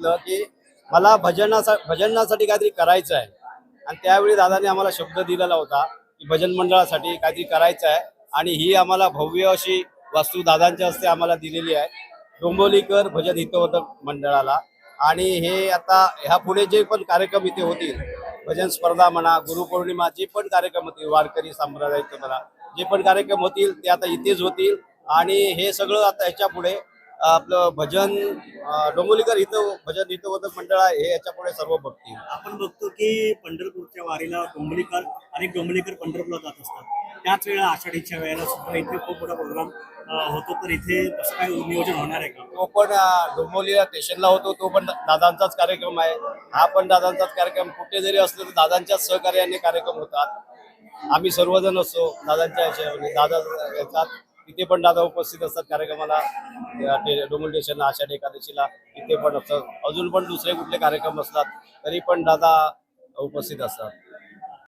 की मला भजनासाठी भजनासाठी काहीतरी करायचं आहे. आणि त्यावेळी दादाने आम्हाला शब्द दिलेला होता की भजन मंडळासाठी काहीतरी करायचं आहे. आणि ही आम्हाला भव्य अशी वास्तू दादांच्या हस्ते आम्हाला दिलेली आहे. डोंबोलीकर भजन हितवर्धक मंडळाला. आणि हे आता ह्या पुढे जे पण कार्यक्रम इथे होतील भजन स्पर्धा म्हणा गुरुपौर्णिमा जे पण कार्यक्रम होतील वारकरी संप्रदायाचे म्हणा जे पण कार्यक्रम होतील ते आता इथेच होतील. आणि हे सगळं आता ह्याच्या पुढे आपलं भजन अं, डोंबिवलीकर इथं भजन हितवर्धक मंडळ आहे हे याच्यापुढे सर्व बघतील. आपण बघतो की पंढरपूरच्या वारीला डोंबलीकर अनेक डोंबलीकर पंढरपूरला जात असतात. त्याच वेळेला आषाढीच्या वेळेला सुद्धा इथे खूप मोठा प्रोग्राम होतो. तर इथे कसं काय नियोजन होणार आहे का? तो पण अं, डोंबिवलीला स्टेशनला होतो. तो पण दादांचाच कार्यक्रम आहे. हा पण दादांचाच कार्यक्रम. कुठे जरी असलो तर दादांच्याच सहकार्याने कार्यक्रम होतात. आम्ही सर्वजण असतो दादांच्या याच्यावर. दादा याच्यात तिथे पण दादा उपस्थित असतात कार्यक्रमाला. या स्टेशन आषाढी एकादशीला तिथे पण असतात. अजून पण दुसरे कुठले कार्यक्रम असतात तरी पण दादा उपस्थित असतात.